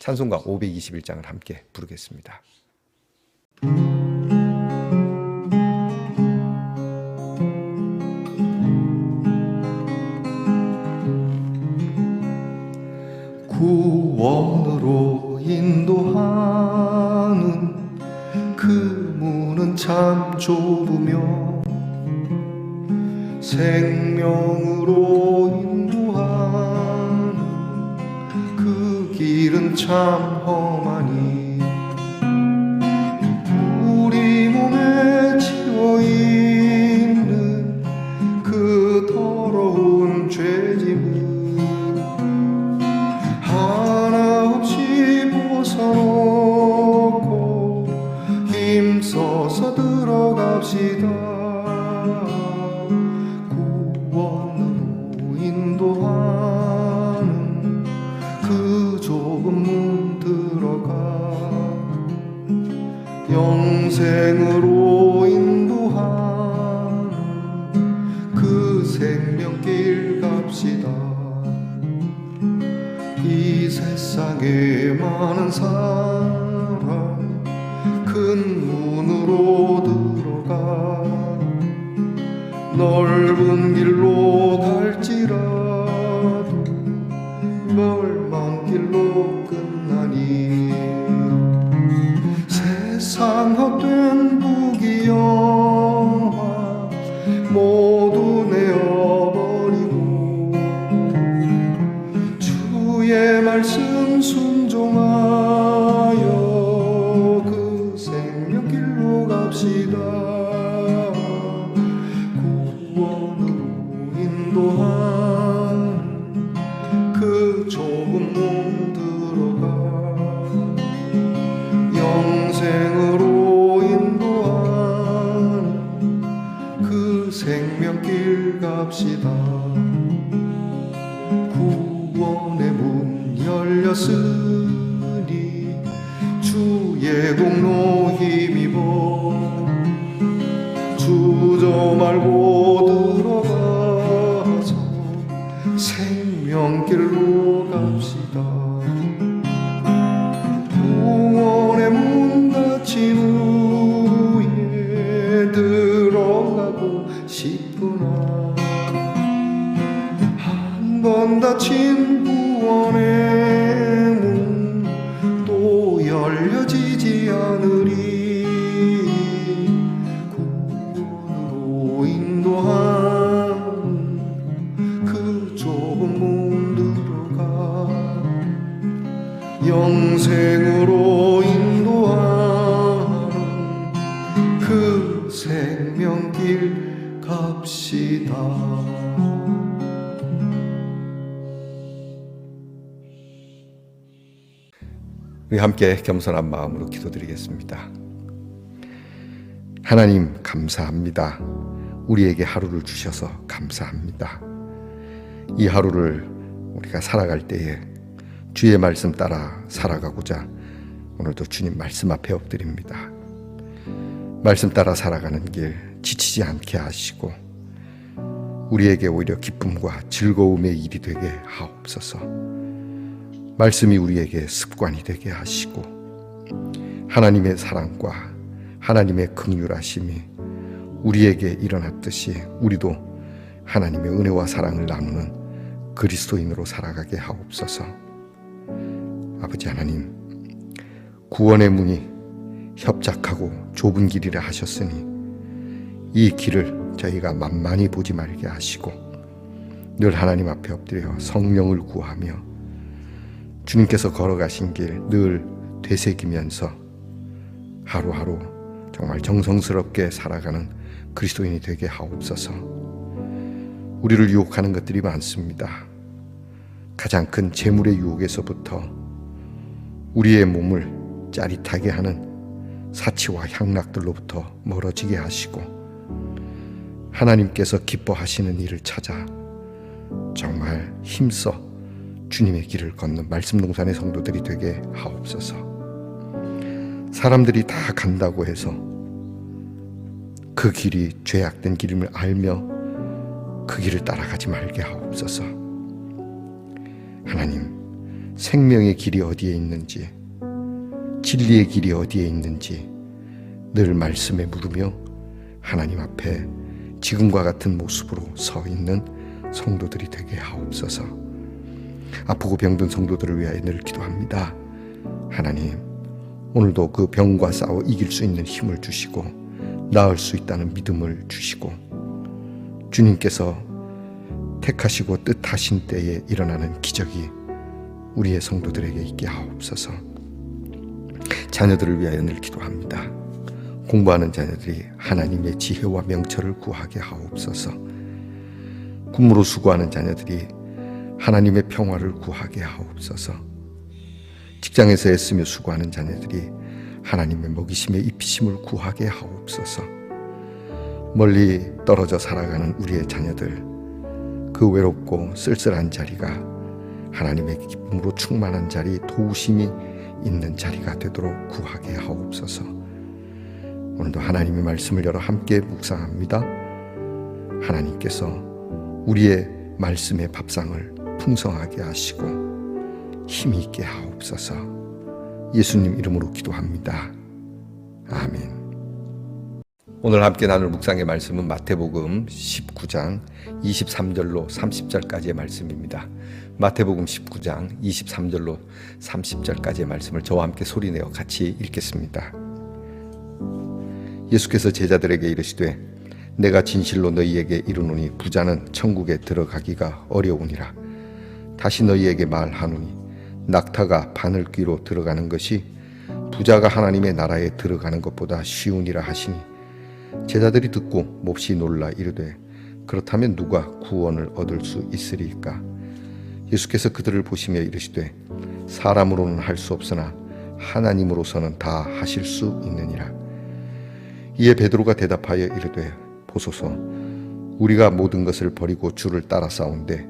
찬송가 521장을 함께 부르겠습니다. 구원으로 인도하는 그 문은 참 좁으며 생명으로 길은 넓은 길로 한번 닫힌 함께 겸손한 마음으로 기도드리겠습니다. 하나님 감사합니다. 우리에게 하루를 주셔서 감사합니다. 이 하루를 우리가 살아갈 때에 주의 말씀 따라 살아가고자 오늘도 주님 말씀 앞에 엎드립니다. 말씀 따라 살아가는 길 지치지 않게 하시고 우리에게 오히려 기쁨과 즐거움의 일이 되게 하옵소서. 말씀이 우리에게 습관이 되게 하시고 하나님의 사랑과 하나님의 긍휼하심이 우리에게 일어났듯이 우리도 하나님의 은혜와 사랑을 나누는 그리스도인으로 살아가게 하옵소서. 아버지 하나님, 구원의 문이 협착하고 좁은 길이라 하셨으니 이 길을 저희가 만만히 보지 말게 하시고 늘 하나님 앞에 엎드려 성령을 구하며 주님께서 걸어가신 길 늘 되새기면서 하루하루 정말 정성스럽게 살아가는 그리스도인이 되게 하옵소서. 우리를 유혹하는 것들이 많습니다. 가장 큰 재물의 유혹에서부터 우리의 몸을 짜릿하게 하는 사치와 향락들로부터 멀어지게 하시고 하나님께서 기뻐하시는 일을 찾아 정말 힘써 주님의 길을 걷는 말씀동산의 성도들이 되게 하옵소서. 사람들이 다 간다고 해서 그 길이 죄악된 길임을 알며 그 길을 따라가지 말게 하옵소서. 하나님, 생명의 길이 어디에 있는지, 진리의 길이 어디에 있는지 늘 말씀에 물으며 하나님 앞에 지금과 같은 모습으로 서 있는 성도들이 되게 하옵소서. 아프고 병든 성도들을 위하여 늘 기도합니다. 하나님, 오늘도 그 병과 싸워 이길 수 있는 힘을 주시고 나을 수 있다는 믿음을 주시고 주님께서 택하시고 뜻하신 때에 일어나는 기적이 우리의 성도들에게 있게 하옵소서. 자녀들을 위하여 늘 기도합니다. 공부하는 자녀들이 하나님의 지혜와 명철을 구하게 하옵소서. 군무로 수고하는 자녀들이 하나님의 평화를 구하게 하옵소서. 직장에서 애쓰며 수고하는 자녀들이 하나님의 먹이심의 입히심을 구하게 하옵소서. 멀리 떨어져 살아가는 우리의 자녀들, 그 외롭고 쓸쓸한 자리가 하나님의 기쁨으로 충만한 자리, 도우심이 있는 자리가 되도록 구하게 하옵소서. 오늘도 하나님의 말씀을 열어 함께 묵상합니다. 하나님께서 우리의 말씀의 밥상을 풍성하게 하시고 힘이 있게 하옵소서. 예수님 이름으로 기도합니다. 아멘. 오늘 함께 나눌 묵상의 말씀은 마태복음 19장 23절로 30절까지의 말씀입니다. 마태복음 19장 23절로 30절까지의 말씀을 저와 함께 소리내어 같이 읽겠습니다. 예수께서 제자들에게 이르시되 내가 진실로 너희에게 이르노니 부자는 천국에 들어가기가 어려우니라 다시 너희에게 말하노니 낙타가 바늘귀로 들어가는 것이 부자가 하나님의 나라에 들어가는 것보다 쉬우니라 하시니 제자들이 듣고 몹시 놀라 이르되 그렇다면 누가 구원을 얻을 수 있으리까? 예수께서 그들을 보시며 이르시되 사람으로는 할 수 없으나 하나님으로서는 다 하실 수 있느니라. 이에 베드로가 대답하여 이르되 보소서 우리가 모든 것을 버리고 주를 따라 싸운데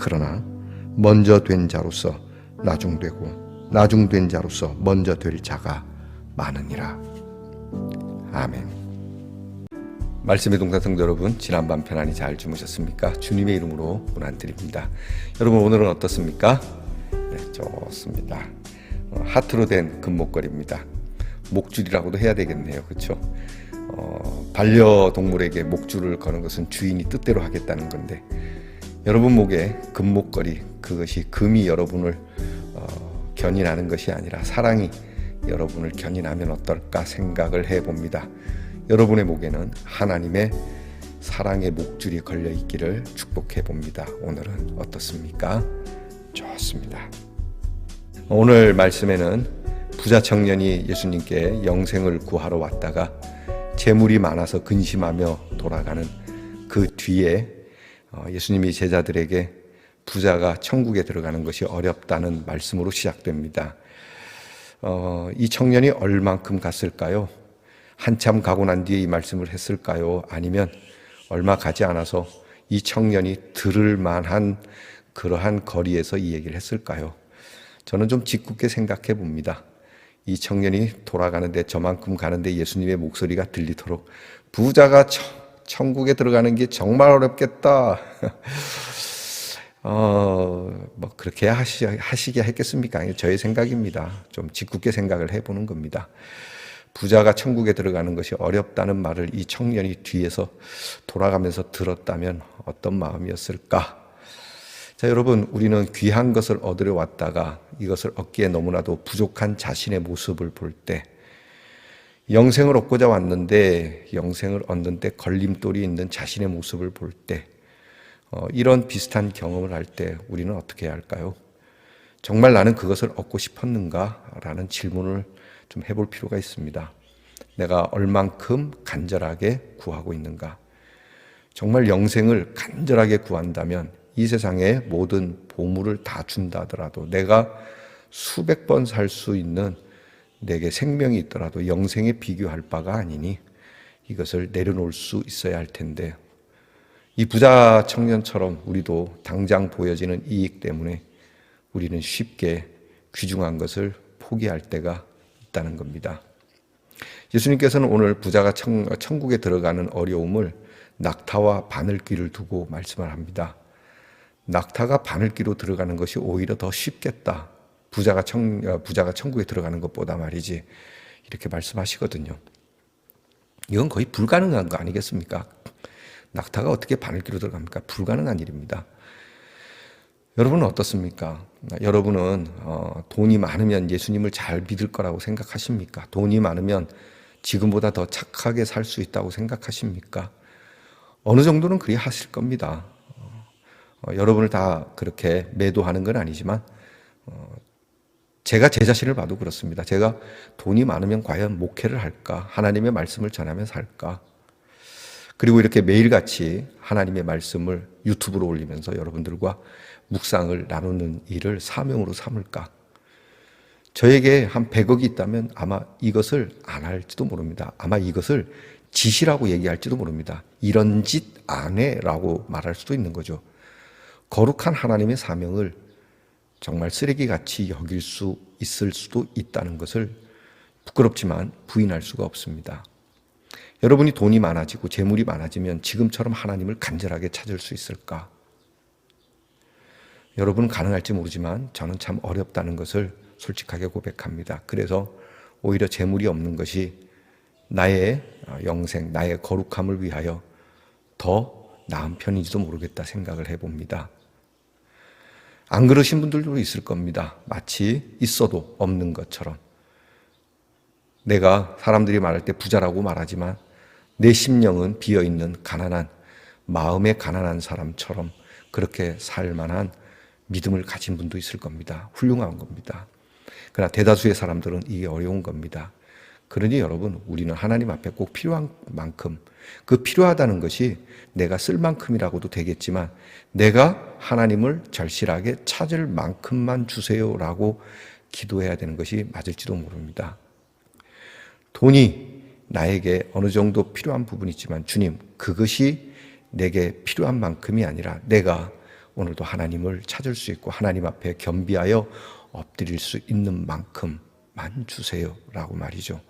그러나 먼저 된 자로서 나중되고 나중된 자로서 먼저 될 자가 많으니라. 아멘. 말씀의 동산 성도 여러분, 지난밤 편안히 잘 주무셨습니까? 주님의 이름으로 문안드립니다. 여러분 오늘은 어떻습니까? 네, 좋습니다. 어, 하트로 된 금목걸이입니다. 목줄이라고도 해야 되겠네요. 그렇죠? 어, 반려동물에게 목줄을 거는 것은 주인이 뜻대로 하겠다는 건데 여러분 목에 금목걸이 그것이 금이 여러분을 어, 견인하는 것이 아니라 사랑이 여러분을 견인하면 어떨까 생각을 해봅니다. 여러분의 목에는 하나님의 사랑의 목줄이 걸려 있기를 축복해 봅니다. 오늘은 어떻습니까? 좋습니다. 오늘 말씀에는 부자 청년이 예수님께 영생을 구하러 왔다가 재물이 많아서 근심하며 돌아가는 그 뒤에 어, 예수님이 제자들에게 부자가 천국에 들어가는 것이 어렵다는 말씀으로 시작됩니다. 어, 이 청년이 얼만큼 갔을까요? 한참 가고 난 뒤에 이 말씀을 했을까요? 아니면 얼마 가지 않아서 이 청년이 들을 만한 그러한 거리에서 이 얘기를 했을까요? 저는 좀 짓궂게 생각해 봅니다. 이 청년이 돌아가는데 저만큼 가는데 예수님의 목소리가 들리도록 부자가 천, 천국에 들어가는 게 정말 어렵겠다. 어, 뭐 그렇게 하시, 하시게 했겠습니까? 저의 생각입니다. 좀 짓궂게 생각을 해보는 겁니다. 부자가 천국에 들어가는 것이 어렵다는 말을 이 청년이 뒤에서 돌아가면서 들었다면 어떤 마음이었을까? 자, 여러분, 우리는 귀한 것을 얻으려 왔다가 이것을 얻기에 너무나도 부족한 자신의 모습을 볼 때, 영생을 얻고자 왔는데, 영생을 얻는 데 걸림돌이 있는 자신의 모습을 볼 때, 어, 이런 비슷한 경험을 할 때 우리는 어떻게 해야 할까요? 정말 나는 그것을 얻고 싶었는가? 라는 질문을 좀 해볼 필요가 있습니다. 내가 얼만큼 간절하게 구하고 있는가? 정말 영생을 간절하게 구한다면 이 세상의 모든 보물을 다 준다 하더라도 내가 수백 번 살 수 있는 내게 생명이 있더라도 영생에 비교할 바가 아니니 이것을 내려놓을 수 있어야 할 텐데 이 부자 청년처럼 우리도 당장 보여지는 이익 때문에 우리는 쉽게 귀중한 것을 포기할 때가 있다는 겁니다. 예수님께서는 오늘 부자가 청, 천국에 들어가는 어려움을 낙타와 바늘귀를 두고 말씀을 합니다. 낙타가 바늘귀로 들어가는 것이 오히려 더 쉽겠다. 부자가 청, 어, 부자가 천국에 들어가는 것보다 말이지. 이렇게 말씀하시거든요. 이건 거의 불가능한 거 아니겠습니까? 낙타가 어떻게 바늘귀로 들어갑니까? 불가능한 일입니다. 여러분은 어떻습니까? 여러분은 어, 돈이 많으면 예수님을 잘 믿을 거라고 생각하십니까? 돈이 많으면 지금보다 더 착하게 살 수 있다고 생각하십니까? 어느 정도는 그리 하실 겁니다. 어, 여러분을 다 그렇게 매도하는 건 아니지만 어, 제가 제 자신을 봐도 그렇습니다. 제가 돈이 많으면 과연 목회를 할까? 하나님의 말씀을 전하면서 할까? 그리고 이렇게 매일같이 하나님의 말씀을 유튜브로 올리면서 여러분들과 묵상을 나누는 일을 사명으로 삼을까? 저에게 한 100억이 있다면 아마 이것을 안 할지도 모릅니다. 아마 이것을 짓이라고 얘기할지도 모릅니다. 이런 짓 안 해라고 말할 수도 있는 거죠. 거룩한 하나님의 사명을 정말 쓰레기같이 여길 수 있을 수도 있다는 것을 부끄럽지만 부인할 수가 없습니다. 여러분이 돈이 많아지고 재물이 많아지면 지금처럼 하나님을 간절하게 찾을 수 있을까? 여러분은 가능할지 모르지만 저는 참 어렵다는 것을 솔직하게 고백합니다. 그래서 오히려 재물이 없는 것이 나의 영생, 나의 거룩함을 위하여 더 나은 편인지도 모르겠다 생각을 해봅니다. 안 그러신 분들도 있을 겁니다. 마치 있어도 없는 것처럼. 내가 사람들이 말할 때 부자라고 말하지만 내 심령은 비어 있는 가난한 마음에 가난한 사람처럼 그렇게 살 만한 믿음을 가진 분도 있을 겁니다. 훌륭한 겁니다. 그러나 대다수의 사람들은 이게 어려운 겁니다. 그러니 여러분, 우리는 하나님 앞에 꼭 필요한 만큼, 그 필요하다는 것이 내가 쓸 만큼이라고도 되겠지만, 내가 하나님을 절실하게 찾을 만큼만 주세요라고 기도해야 되는 것이 맞을지도 모릅니다. 돈이 나에게 어느 정도 필요한 부분이 있지만, 주님, 그것이 내게 필요한 만큼이 아니라 내가 오늘도 하나님을 찾을 수 있고 하나님 앞에 겸비하여 엎드릴 수 있는 만큼만 주세요라고 말이죠.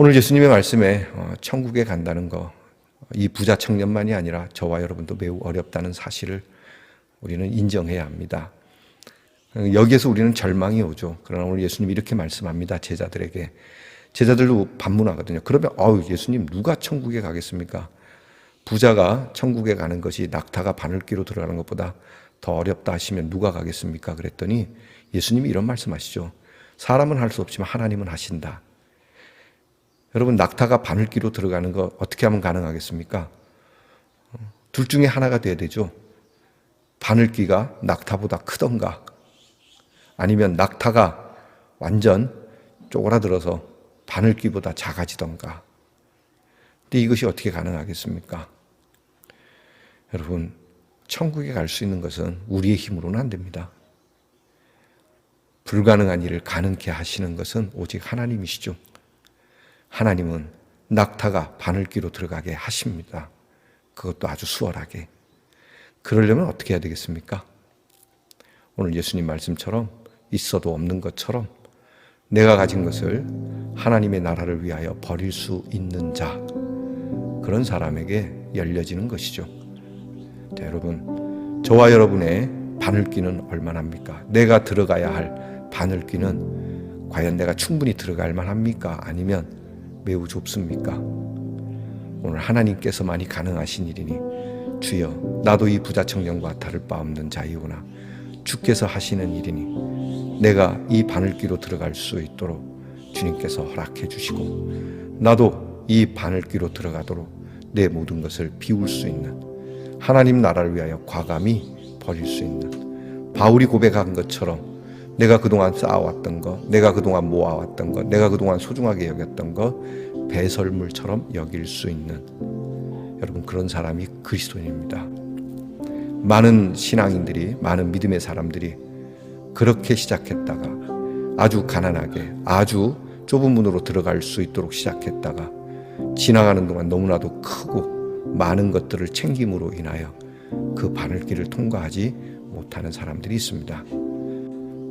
오늘 예수님의 말씀에 어, 천국에 간다는 거, 이 부자 청년만이 아니라 저와 여러분도 매우 어렵다는 사실을 우리는 인정해야 합니다. 여기에서 우리는 절망이 오죠. 그러나 오늘 예수님 이렇게 말씀합니다. 제자들에게. 제자들도 반문하거든요. 그러면, 어우, 예수님, 누가 천국에 가겠습니까? 부자가 천국에 가는 것이 낙타가 바늘귀로 들어가는 것보다 더 어렵다 하시면 누가 가겠습니까? 그랬더니 예수님이 이런 말씀하시죠. 사람은 할 수 없지만 하나님은 하신다. 여러분 낙타가 바늘귀로 들어가는 거 어떻게 하면 가능하겠습니까? 둘 중에 하나가 돼야 되죠. 바늘귀가 낙타보다 크던가 아니면 낙타가 완전 쪼그라들어서 바늘귀보다 작아지던가. 근데 이것이 어떻게 가능하겠습니까? 여러분, 천국에 갈 수 있는 것은 우리의 힘으로는 안 됩니다. 불가능한 일을 가능케 하시는 것은 오직 하나님이시죠. 하나님은 낙타가 바늘귀로 들어가게 하십니다. 그것도 아주 수월하게. 그러려면 어떻게 해야 되겠습니까? 오늘 예수님 말씀처럼 있어도 없는 것처럼 내가 가진 것을 하나님의 나라를 위하여 버릴 수 있는 자 그런 사람에게 열려지는 것이죠. 자, 여러분 저와 여러분의 바늘귀는 얼마나입니까? 내가 들어가야 할 바늘귀는 과연 내가 충분히 들어갈 만합니까? 아니면 매우 좁습니까? 오늘 하나님께서만이 가능하신 일이니 주여 나도 이 부자 청년과 다를 바 없는 자이오나 주께서 하시는 일이니 내가 이 바늘귀로 들어갈 수 있도록 주님께서 허락해 주시고 나도 이 바늘귀로 들어가도록 내 모든 것을 비울 수 있는 하나님 나라를 위하여 과감히 버릴 수 있는 바울이 고백한 것처럼 내가 그동안 쌓아왔던 것, 내가 그동안 모아왔던 것, 내가 그동안 소중하게 여겼던 것 배설물처럼 여길 수 있는 여러분 그런 사람이 그리스도인입니다. 많은 신앙인들이 많은 믿음의 사람들이 그렇게 시작했다가 아주 가난하게 아주 좁은 문으로 들어갈 수 있도록 시작했다가 지나가는 동안 너무나도 크고 많은 것들을 챙김으로 인하여 그 바늘길을 통과하지 못하는 사람들이 있습니다.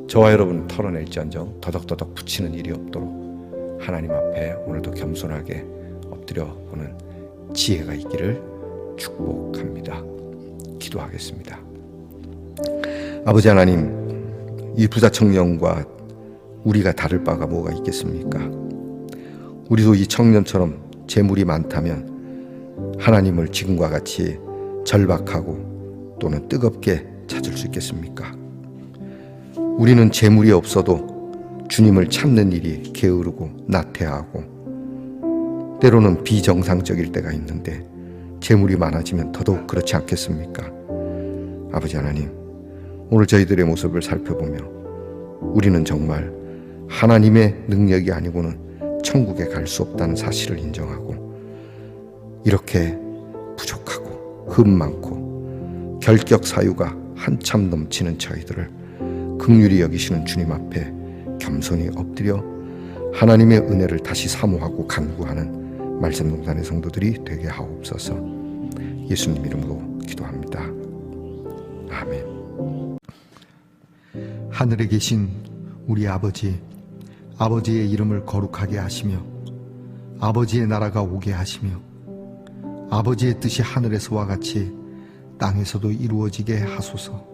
저와 여러분 털어낼지언정 더덕더덕 붙이는 일이 없도록 하나님 앞에 오늘도 겸손하게 엎드려 보는 지혜가 있기를 축복합니다. 기도하겠습니다. 아버지 하나님, 이 부자 청년과 우리가 다를 바가 뭐가 있겠습니까? 우리도 이 청년처럼 재물이 많다면 하나님을 지금과 같이 절박하고 또는 뜨겁게 찾을 수 있겠습니까? 우리는 재물이 없어도 주님을 찾는 일이 게으르고 나태하고 때로는 비정상적일 때가 있는데 재물이 많아지면 더더욱 그렇지 않겠습니까? 아버지 하나님, 오늘 저희들의 모습을 살펴보며 우리는 정말 하나님의 능력이 아니고는 천국에 갈 수 없다는 사실을 인정하고 이렇게 부족하고 흠 많고 결격 사유가 한참 넘치는 저희들을 극률이 여기시는 주님 앞에 겸손히 엎드려 하나님의 은혜를 다시 사모하고 간구하는 말씀동산의 성도들이 되게 하옵소서 예수님 이름으로 기도합니다. 아멘. 하늘에 계신 우리 아버지, 아버지의 이름을 거룩하게 하시며, 아버지의 나라가 오게 하시며, 아버지의 뜻이 하늘에서와 같이 땅에서도 이루어지게 하소서.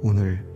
오늘